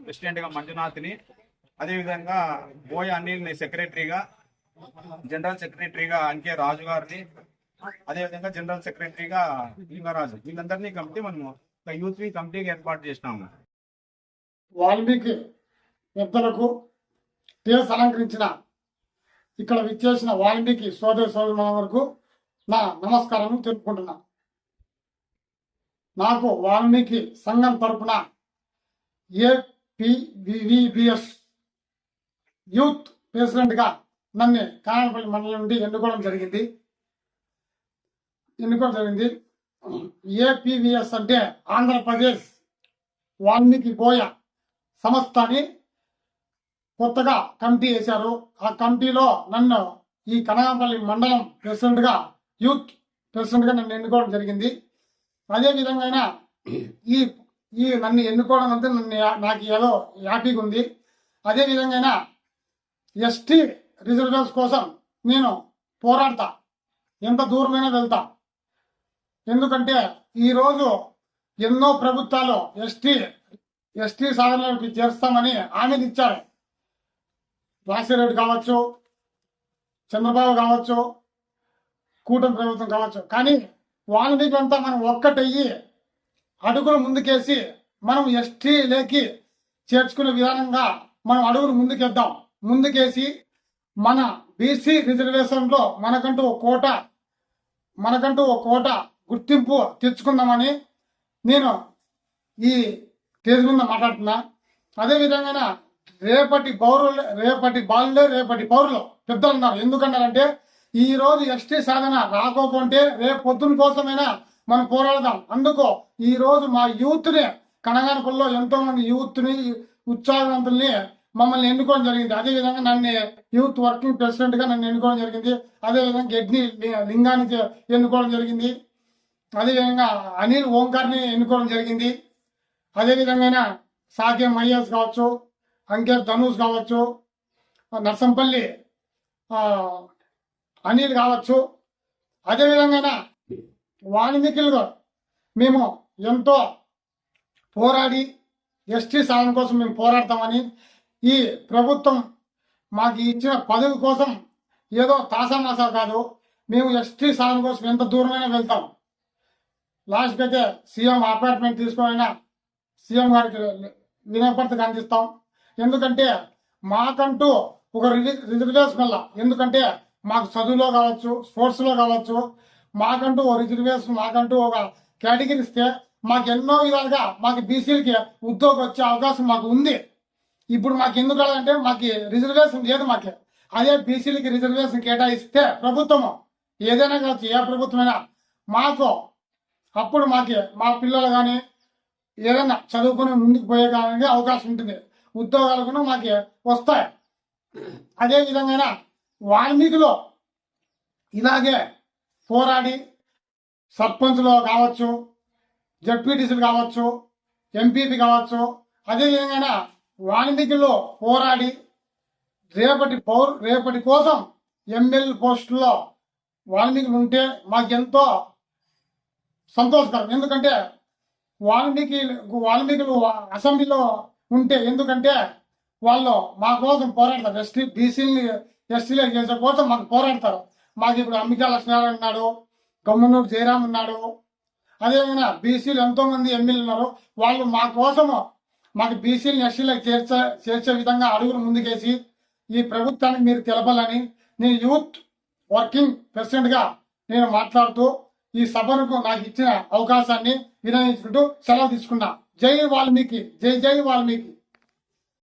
ప్రెసిడెంట్గా మంజునాథ్ని అదేవిధంగా బోయ అనిల్ని సెక్రటరీగా జనరల్ సెక్రటరీగా అంకే రాజు గారిని అదేవిధంగా జనరల్ సెక్రటరీగా లింగరాజు. వీళ్ళందరినీ కమిటీ మనము ఒక యూత్ కమిటీకి ఏర్పాటు చేసినాము. వాల్మీకి పెద్దలకు టేస్ అలంకరించిన ఇక్కడ విచ్చేసిన వాల్మీకి సోదర సోదరుల వరకు నా నమస్కారం తెలుపుకుంటున్నా. నాకు వాల్మీకి సంఘం తరపున ఏపీవివిబిఎస్ యూత్ ప్రెసిడెంట్గా నన్ను కానపల్లి మండలం నుండి ఎన్నుకోవడం జరిగింది. ఎన్నుకోవడం జరిగింది. ఏపీవిఎస్ అంటే ఆంధ్రప్రదేశ్ వాల్మీకి బోయ సంస్థని కొత్తగా కమిటీ వేశారు. ఆ కమిటీలో నన్ను ఈ కనకాపల్లి మండలం ప్రెసిడెంట్గా యూత్ ప్రెసిడెంట్గా నన్ను ఎన్నుకోవడం జరిగింది. అదే విధంగా ఈ ఈ నన్ను ఎన్నుకోవడం అంతా నన్ను నాకు ఏదో హ్యాపీగా ఉంది అదే విధంగా ఎస్టీ రిజర్వేషన్స్ కోసం నేను పోరాడతా. ఎంత దూరమైనా వెళ్తా. ఎందుకంటే ఈరోజు ఎన్నో ప్రభుత్వాలు ఎస్టీ ఎస్టీ సాధనలోకి చేస్తామని హామీలు ఇచ్చారు. రాజశేఖర కావచ్చు చంద్రబాబు కావచ్చు కూటమి ప్రభుత్వం కావచ్చు. కానీ వాల్మీకులంతా మనం ఒక్కటయ్యి అడుగులు ముందుకేసి మనం ఎస్టీలోకి చేర్చుకునే విధానంగా మనం అడుగులు ముందుకేద్దాం. ముందుకేసి మన బీసీ రిజర్వేషన్లో మనకంటూ ఒక కోట మనకంటూ ఒక కోట గుర్తింపు తెచ్చుకుందామని నేను ఈ స్టేజ్ మీద మాట్లాడుతున్నా. అదేవిధంగా రేపటి పౌరులు రేపటి బాలులే రేపటి పౌరులు పెద్దలు ఉన్నారు. ఎందుకన్నారంటే ఈ రోజు ఎస్టీ సాధన రాకపోతే రేపు పొద్దున కోసమైనా మనం పోరాడదాం. అందుకో ఈరోజు మా యూత్ని కనగానకుల్లో ఎంతో మంది యూత్ని ఉత్సాహవంతుల్ని మమ్మల్ని ఎన్నుకోవడం జరిగింది. అదే విధంగా నన్ను యూత్ వర్కింగ్ ప్రెసిడెంట్గా నన్ను ఎన్నుకోవడం జరిగింది. అదే విధంగా గెడ్ని లింగానికి ఎన్నుకోవడం జరిగింది. అదేవిధంగా అనిల్ ఓంకార్ని ఎన్నుకోవడం జరిగింది. అదేవిధంగా సాకేం మయ్యస్ కావచ్చు అంకేత్ ధనుష్ కావచ్చు నర్సంపల్లి అనిల్ కావచ్చు. అదేవిధంగా వాల్మీకులుగా మేము ఎంతో పోరాడి ఎస్టీ సాయం కోసం మేము పోరాడతామని ఈ ప్రభుత్వం మాకు ఇచ్చిన పదవి కోసం ఏదో తాసామాసా కాదు మేము ఎస్టీ సాయం కోసం ఎంత దూరమైనా వెళ్తాం. లాస్ట్కి అయితే సీఎం అపాయింట్మెంట్ తీసుకోవాలన్నా సీఎం గారికి వినపడతకు అందిస్తాం. ఎందుకంటే మాకంటూ ఒక రిజర్వేషన్ వల్ల ఎందుకంటే మాకు చదువులో కావచ్చు స్పోర్ట్స్లో కావచ్చు మాకంటూ ఓ రిజర్వేషన్ మాకంటూ ఒక కేటగిరీ ఇస్తే మాకు ఎన్నో విధాలుగా మాకు బీసీలకి ఉద్యోగం వచ్చే అవకాశం మాకు ఉంది. ఇప్పుడు మాకు ఎందుకు అంటే మాకు రిజర్వేషన్ లేదు మాకు. అదే బీసీలకి రిజర్వేషన్ కేటాయిస్తే ప్రభుత్వము ఏదైనా కావచ్చు ఏ ప్రభుత్వమైనా మాకు అప్పుడు మాకు మా పిల్లలు కానీ ఏదైనా చదువుకుని ముందుకు పోయే కానీ అవకాశం ఉంటుంది. ఉద్యోగాలు కూడా మాకు వస్తాయి. అదే విధంగా వాల్మీకిలో ఇలాగే పోరాడి సర్పంచ్లో కావచ్చు జడ్పీటీసీలు కావచ్చు ఎంపీపీ కావచ్చు అదేవిధంగా వాల్మీకిలో పోరాడి రేపటి పౌర్ రేపటి కోసం ఎమ్మెల్యే పోస్టుల్లో వాల్మీకులు ఉంటే మాకెంతో సంతోషకరం. ఎందుకంటే వాల్మీకి వాల్మీకులు అసెంబ్లీలో ఉంటే ఎందుకంటే వాళ్ళు మా కోసం పోరాడతారు. ఎస్టీ బీసీని ఎస్టీలో చేసే కోసం మాకు పోరాడతారు. మాకు ఇప్పుడు అంబికా లక్ష్మీనారాయణ ఉన్నాడు గమ్మునూరు జయరామ్ ఉన్నాడు. అదేవిధంగా బీసీలు ఎంతో మంది ఎమ్మెల్యేలు ఉన్నారు వాళ్ళు మా కోసము మాకు బీసీలను ఎస్సీలకు చేర్చే చేర్చే విధంగా అడుగులు ముందుకేసి ఈ ప్రభుత్వానికి మీరు తెలపాలని నేను యూత్ వర్కింగ్ ప్రెసిడెంట్గా నేను మాట్లాడుతూ ఈ సభకు నాకు ఇచ్చిన అవకాశాన్ని వినియోగించుకుంటూ సెలవు తీసుకున్నా. జై వాల్మీకి జై జై వాల్మీకి.